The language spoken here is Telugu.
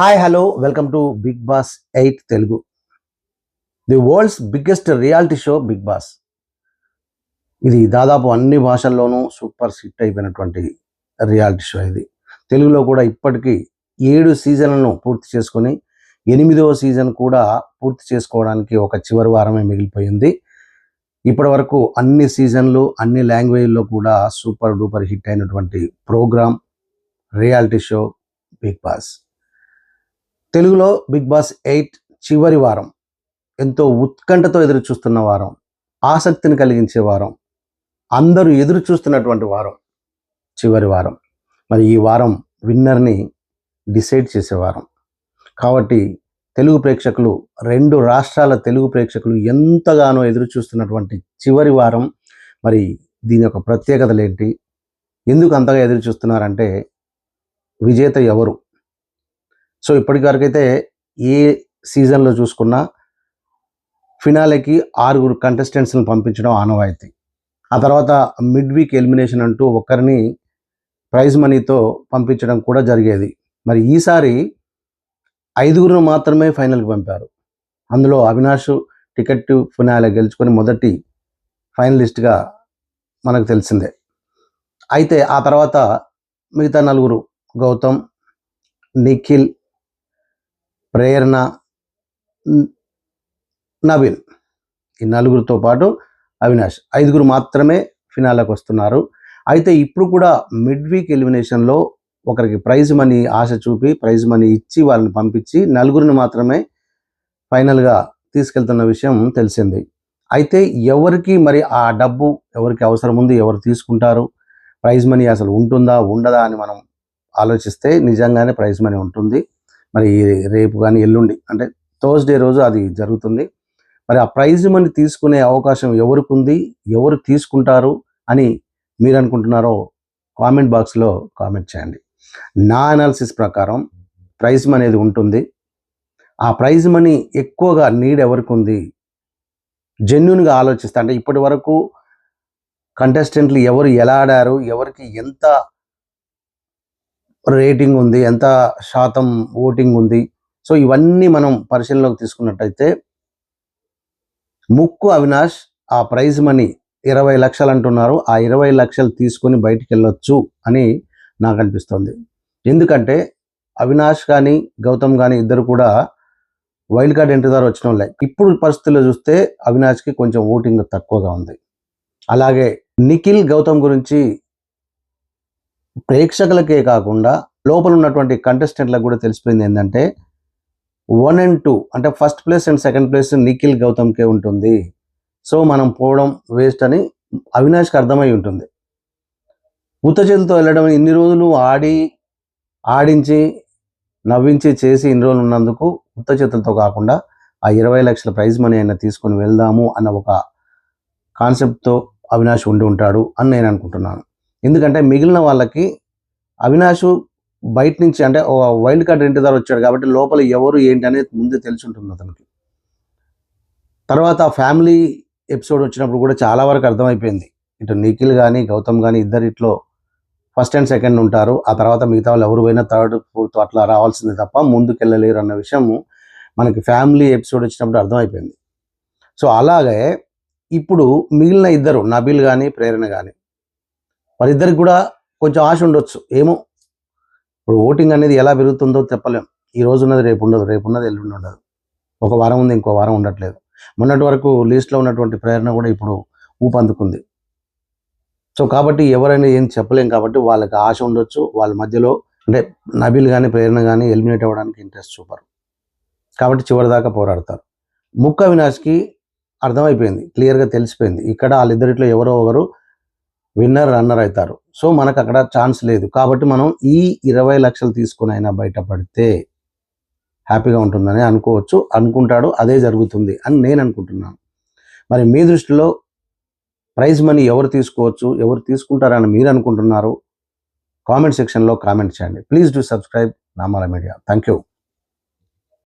Hi hello welcome to Bigg Boss eight Telugu. The world's biggest reality show Bigg Boss. ఇది దాదాపు అన్ని భాషల్లోనూ సూపర్ హిట్ అయిపోయినటువంటి రియాలిటీ షో ఇది. తెలుగులో కూడా ఇప్పటికీ ఏడు సీజన్లను పూర్తి చేసుకొని ఎనిమిదవ సీజన్ కూడా పూర్తి చేసుకోవడానికి ఒక చివరి వారమే మిగిలిపోయింది. ఇప్పటి వరకు అన్ని సీజన్లు అన్ని లాంగ్వేజ్లో కూడా సూపర్ డూపర్ హిట్ అయినటువంటి program reality show Bigg Boss. తెలుగులో బిగ్ బాస్ ఎయిట్ చివరి వారం ఎంతో ఉత్కంఠతో ఎదురు చూస్తున్న వారం ఆసక్తిని కలిగించే వారం అందరూ ఎదురు చూస్తున్నటువంటి వారం చివరి వారం. మరి ఈ వారం విన్నర్ని డిసైడ్ చేసే వారం. కాబట్టి తెలుగు ప్రేక్షకులు రెండు రాష్ట్రాల తెలుగు ప్రేక్షకులు ఎంతగానో ఎదురు చూస్తున్నటువంటి చివరి వారం. మరి దీని యొక్క ప్రత్యేకతలు ఏంటి? ఎందుకు అంతగా ఎదురు చూస్తున్నారంటే విజేత ఎవరు? సో ఇప్పటి వరకైతే ఏ సీజన్లో చూసుకున్నా ఫినాలేకి ఆరుగురు కంటెస్టెంట్స్ని పంపించడం ఆనవాయితీ. ఆ తర్వాత మిడ్ వీక్ ఎలిమినేషన్ అంటూ ఒకరిని ప్రైజ్ మనీతో పంపించడం కూడా జరిగేది. మరి ఈసారి ఐదుగురును మాత్రమే ఫైనల్కి పంపారు. అందులో అవినాష్ టికెట్ ఫినాలే గెలుచుకొని మొదటి ఫైనలిస్ట్గా మనకు తెలిసిందే. అయితే ఆ తర్వాత మిగతా నలుగురు గౌతమ్ నిఖిల్ ప్రేరణ నవీన్. ఈ నలుగురితో పాటు అవినాష్. ఐదుగురు మాత్రమే ఫినాలకు వస్తున్నారు. అయితే ఇప్పుడు కూడా మిడ్ వీక్ ఎలిమినేషన్లో ఒకరికి ప్రైజ్ మనీ ఆశ చూపి ప్రైజ్ మనీ ఇచ్చి వాళ్ళని పంపించి నలుగురిని మాత్రమే ఫైనల్గా తీసుకెళ్తున్న విషయం తెలిసింది. అయితే ఎవరికి మరి ఆ డబ్బు ఎవరికి అవసరం ఉంది ఎవరు తీసుకుంటారు? ప్రైజ్ మనీ అసలు ఉంటుందా ఉండదా అని మనం ఆలోచిస్తే నిజంగానే ప్రైజ్ మనీ ఉంటుంది. మరి రేపు కానీ ఎల్లుండి అంటే థర్స్డే రోజు అది జరుగుతుంది. మరి ఆ ప్రైజ్ మనీ తీసుకునే అవకాశం ఎవరికి ఉంది ఎవరు తీసుకుంటారు అని మీరు అనుకుంటున్నారో కామెంట్ బాక్స్లో కామెంట్ చేయండి. నా అనాలిసిస్ ప్రకారం ప్రైజ్ మనీ అనేది ఉంటుంది. ఆ ప్రైజ్ మనీ ఎక్కువగా నీడ్ ఎవరికి ఉంది? జెన్యున్గా ఆలోచిస్తే అంటే ఇప్పటి వరకు కంటెస్టెంట్లు ఎవరు ఎలా ఆడారు ఎవరికి ఎంత రేటింగ్ ఉంది ఎంత శాతం ఓటింగ్ ఉంది. సో ఇవన్నీ మనం పరిశీలనలోకి తీసుకున్నట్టయితే ముక్కు అవినాష్ ఆ ప్రైజ్ మనీ ఇరవై లక్షలు అంటున్నారు. ఆ ఇరవై లక్షలు తీసుకొని బయటికి వెళ్ళొచ్చు అని నాకు అనిపిస్తుంది. ఎందుకంటే అవినాష్ కానీ గౌతమ్ కానీ ఇద్దరు కూడా వైల్డ్ కార్డ్ ఎంట్రీ ద్వారా వచ్చిన వాళ్ళే. ఇప్పుడు పరిస్థితుల్లో చూస్తే అవినాష్కి కొంచెం ఓటింగ్ తక్కువగా ఉంది. అలాగే నిఖిల్ గౌతమ్ గురించి ప్రేక్షకులకే కాకుండా లోపల ఉన్నటువంటి కంటెస్టెంట్లకు కూడా తెలిసిపోయింది ఏంటంటే వన్ అండ్ టూ అంటే first place and second place Nikhil గౌతమ్కే ఉంటుంది. సో మనం పోవడం వేస్ట్ అని అవినాష్కి అర్థమై ఉంటుంది. ఉత్తచతిలతో వెళ్ళడం ఇన్ని రోజులు ఆడి ఆడించి నవ్వించి చేసి ఇన్ని రోజులు ఉన్నందుకు ఉత్తచేతులతో కాకుండా ఆ ఇరవై లక్షల ప్రైజ్ మనీ అయినా తీసుకొని వెళ్దాము అన్న ఒక కాన్సెప్ట్తో అవినాష్ ఉండి ఉంటాడు అని నేను అనుకుంటున్నాను. ఎందుకంటే మిగిలిన వాళ్ళకి అవినాష్ బయట నుంచి అంటే ఓ వైల్డ్ కార్డ్ ఇంటి ద్వారా వచ్చాడు కాబట్టి లోపల ఎవరు ఏంటి అనేది ముందే తెలిసి ఉంటుంది అతనికి. తర్వాత ఫ్యామిలీ ఎపిసోడ్ వచ్చినప్పుడు కూడా చాలా వరకు అర్థమైపోయింది. ఇటు నిఖిల్ కానీ గౌతమ్ కానీ ఇద్దరిట్లో ఫస్ట్ అండ్ సెకండ్ ఉంటారు. ఆ తర్వాత మిగతా వాళ్ళు ఎవరు పోయినా థర్డ్ ఫోర్త్ అట్లా రావాల్సింది తప్ప ముందుకెళ్ళలేరు అన్న విషయం మనకి ఫ్యామిలీ ఎపిసోడ్ వచ్చినప్పుడు అర్థమైపోయింది. సో అలాగే ఇప్పుడు మిగిలిన ఇద్దరు నబీల్ కానీ ప్రేరణ కానీ వారిద్దరికి కూడా కొంచెం ఆశ ఉండొచ్చు. ఏమో? ఇప్పుడు ఓటింగ్ అనేది ఎలా పెరుగుతుందో చెప్పలేం. ఈ రోజు ఉన్నది రేపు ఉండదు. రేపు ఉన్నది ఎల్లుండి ఉండదు. ఒక వారం ఉంది ఇంకో వారం ఉండట్లేదు. మొన్నటి వరకు లిస్ట్లో ఉన్నటువంటి ప్రేరణ కూడా ఇప్పుడు ఊపందుకుంది. సో కాబట్టి ఎవరైనా ఏం చెప్పలేం కాబట్టి వాళ్ళకి ఆశ ఉండొచ్చు. వాళ్ళ మధ్యలో అంటే నబీల్ కానీ ప్రేరణ కానీ ఎలిమినేట్ అవ్వడానికి ఇంట్రెస్ట్ చూపరు. కాబట్టి చివరిదాకా పోరాడతారు. ముక్క వినాష్కి అర్థమైపోయింది. క్లియర్గా తెలిసిపోయింది. ఇక్కడ వాళ్ళిద్దరిట్లో ఎవరో ఒకరు విన్నర్ రన్నర్ అవుతారు. సో మనకు అక్కడ ఛాన్స్ లేదు. కాబట్టి మనం ఈ ఇరవై లక్షలు తీసుకుని అయినా బయటపడితే హ్యాపీగా ఉంటుందని అనుకోవచ్చు. అనుకుంటాడు అదే జరుగుతుంది అని నేను అనుకుంటున్నాను. మరి మీ దృష్టిలో ప్రైజ్ మనీ ఎవరు తీసుకోవచ్చు ఎవరు తీసుకుంటారని మీరు అనుకుంటున్నారు? కామెంట్ సెక్షన్లో కామెంట్ చేయండి. Please do subscribe Namala media. Thank you